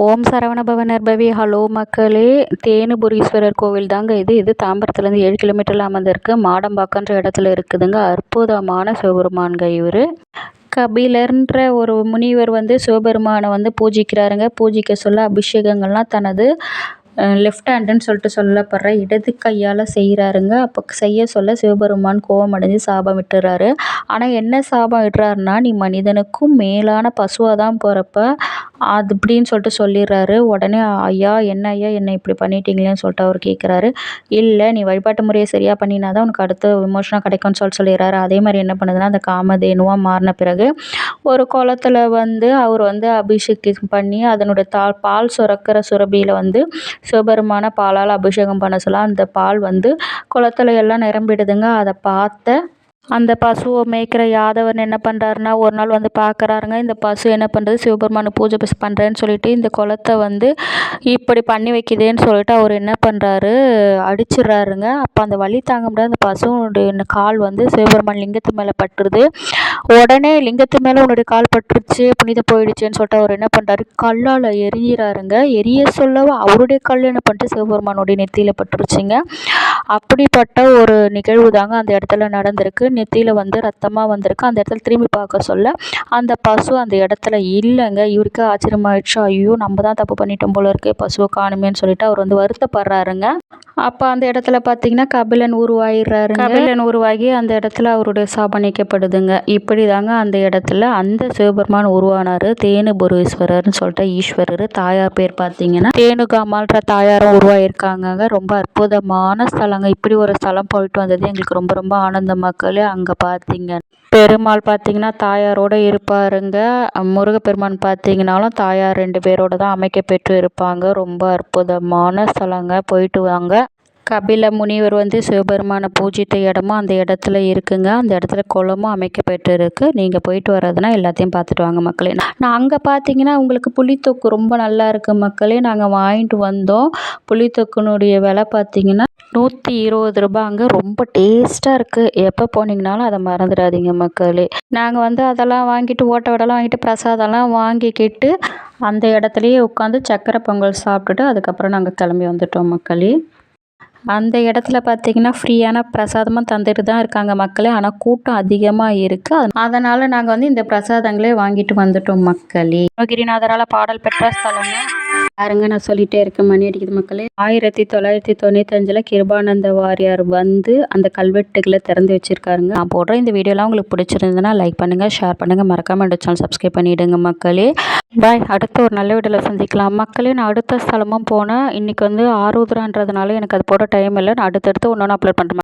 ஓம் Saravanabhava நர்பவி hello மக்களே தேனுபுரீஸ்வரர் கோவில் தாங்க இது. இது தாம்பரத்துலேருந்து ஏழு கிலோமீட்டரில் அமர்ந்திருக்கு. மாடம்பாக்கன்ற இடத்துல இருக்குதுங்க. அற்புதமான சிவபெருமான்க இவர். கபிலர்ன்ற ஒரு முனிவர் வந்து சிவபெருமானை வந்து பூஜிக்கிறாருங்க. பூஜிக்க சொல்ல அபிஷேகங்கள்லாம் தனது லெஃப்ட் ஹேண்டுன்னு சொல்லிட்டு சொல்லப்படுற இடது கையால் செய்கிறாருங்க அப்போ செய்ய சொல்ல சிவபெருமான் கோபம் அடைஞ்சு சாபம் விட்டுறாரு. ஆனால் என்ன சாபம் விட்டுறாருன்னா நீ மனிதனுக்கும் மேலான பசுவாக தான் போகிறப்ப அது இப்படின்னு சொல்லிட்டு சொல்லிடுறாரு. உடனே ஐயா என்ன ஐயா என்னை இப்படி பண்ணிட்டீங்களேன்னு சொல்லிட்டு அவர் கேட்குறாரு. இல்லை நீ வழிபாட்டு முறையை சரியாக பண்ணினா தான் உனக்கு அடுத்த விமோசனம் கிடைக்கும்னு சொல்லிட்டு சொல்லிடுறாரு. அதே மாதிரி என்ன பண்ணுதுன்னா அந்த காமதேனுவாக மாறின பிறகு ஒரு குளத்துல வந்து அவர் வந்து அபிஷேகம் பண்ணி அதனுடைய தா பால் சுரக்கிற சுரபியில் வந்து சிவபெருமான பாலால் அபிஷேகம் பண்ண சொல்ல அந்த பால் வந்து குளத்துல எல்லாம் நிரம்பிடுதுங்க. அதை பார்த்த அந்த பசுவை மேய்க்கிற யாதவன் என்ன பண்ணுறாருன்னா ஒரு நாள் வந்து பார்க்குறாருங்க இந்த பசு என்ன பண்ணுறது சிவபெருமானை பூஜை பசு பண்ணுறேன்னு சொல்லிட்டு இந்த குளத்தை வந்து இப்படி பண்ணி வைக்குதேன்னு சொல்லிட்டு அவர் என்ன பண்ணுறாரு அடிச்சிடுறாருங்க. அப்போ அந்த வலி தாங்க முடியாது அந்த பசுனுடைய கால் வந்து சிவபெருமான் லிங்கத்து மேலே பட்டுருது. உடனே லிங்கத்து மேலே உன்னுடைய கால் பட்டுருச்சு புனித போயிடுச்சுன்னு சொல்லிட்டு அவர் என்ன பண்ணுறாரு கல்லால் எரியிறாருங்க எரிய சொல்லவும் அவருடைய கல் என்ன பண்ணிட்டு சிவபெருமானுடைய நெத்தியில் பட்டுருச்சுங்க. அப்படிப்பட்ட ஒரு நிகழ்வு தாங்க அந்த இடத்துல நடந்திருக்கு. நெத்தியில் வந்து ரத்தமாக வந்திருக்கு. அந்த இடத்துல திரும்பி பார்க்க சொல்ல அந்த பசு அந்த இடத்துல இல்லைங்க. இவருக்கு ஆச்சரியமாயிடுச்சு. ஐயோ நம்ம தான் தப்பு பண்ணிட்டோம் போல இருக்கு பசுவை காணுமேன்னு சொல்லிட்டு அவர் வந்து வருத்தப்படுறாருங்க. அப்போ அந்த இடத்துல பார்த்தீங்கன்னா கபிலன் உருவாயிடுறாரு கபிலன் உருவாகி அந்த இடத்துல அவருடைய சாபம் நீக்கப்படுதுங்க இப்படி தாங்க அந்த இடத்துல அந்த சிவபெருமான் உருவானார். தேனுபுரீஸ்வரர்னு சொல்லிட்டு ஈஸ்வரர் தாயார் பேர் பார்த்தீங்கன்னா தேனுகாமால்ன்ற தாயாரும் உருவாயிருக்காங்க ரொம்ப அற்புதமான ஸ்தலங்க. இப்படி ஒரு ஸ்தலம் போயிட்டு வந்தது எங்களுக்கு ரொம்ப ரொம்ப ஆனந்த மக்கள் அங்கே பார்த்தீங்க பெருமாள் பார்த்தீங்கன்னா தாயாரோட இருப்பாருங்க. முருகப்பெருமான் பார்த்தீங்கன்னாலும் தாயார் ரெண்டு பேரோட தான் அமைக்கப்பெற்று இருப்பாங்க. ரொம்ப அற்புதமான ஸ்தலங்க. போயிட்டு வாங்க. கபில முனிவர் வந்து சிவபெருமானை பூஜித்த இடமும் அந்த இடத்துல இருக்குங்க. அந்த இடத்துல குளமும் அமைக்கப்பட்டு இருக்குது நீங்கள் போயிட்டு வர்றதுனா எல்லாத்தையும் பார்த்துட்டு வாங்க மக்களே. நான் அங்கே பார்த்தீங்கன்னா உங்களுக்கு புளித்தொக்கு ரொம்ப நல்லா இருக்குது மக்களே. நாங்கள் வாங்கிட்டு வந்தோம். புளித்தொக்குனுடைய விலை பார்த்தீங்கன்னா நூற்றி இருபது ரூபாங்க. ரொம்ப டேஸ்ட்டாக இருக்குது எப்போ போனீங்கனாலும் அதை மறந்துடாதீங்க மக்களே. நாங்கள் வந்து அதெல்லாம் வாங்கிட்டு ஓட்ட வடைலாம் வாங்கிட்டு பிரசாதம்லாம் வாங்கிக்கிட்டு அந்த இடத்துலையே உட்காந்து சக்கரை பொங்கல் சாப்பிட்டுட்டு அதுக்கப்புறம் நாங்கள் கிளம்பி வந்துட்டோம் மக்களே. அந்த இடத்துல பார்த்தீங்கன்னா ஃப்ரீயான பிரசாதமும் தந்துட்டு தான் இருக்காங்க மக்களே. ஆனால் கூட்டம் அதிகமாக இருக்குது அதனால் நாங்கள் வந்து இந்த பிரசாதங்களே வாங்கிட்டு வந்துட்டோம் மக்களே. கிரிநாதரால் பாடல் பெற்ற ஸ்தலங்க பாருங்க நான் சொல்லிட்டே இருக்கேன் மணி அடிக்குது மக்களே. ஆயிரத்தி தொள்ளாயிரத்தி தொண்ணூத்தஞ்சில் கிருபானந்த வாரியார் வந்து அந்த கல்வெட்டுகளை திறந்து வச்சிருக்காருங்க. நான் போடுற இந்த வீடியோலாம் உங்களுக்கு பிடிச்சிருந்ததுன்னா லைக் பண்ணுங்க ஷேர் பண்ணுங்கள் மறக்காம இந்த சேனல் சப்ஸ்கிரைப் பண்ணிவிடுங்க மக்களே. பாய் அடுத்த ஒரு நல்ல வீடியோவில் சந்திக்கலாம். மக்களே நான் அடுத்த ஸ்தலமும் போனேன். இன்றைக்கி வந்து ஆருத்ரான்றதுனால எனக்கு அது போட டைம் இல்லை. நான் அடுத்தடுத்து ஒன்று ஒன்று அப்லோட் பண்ணுறேன்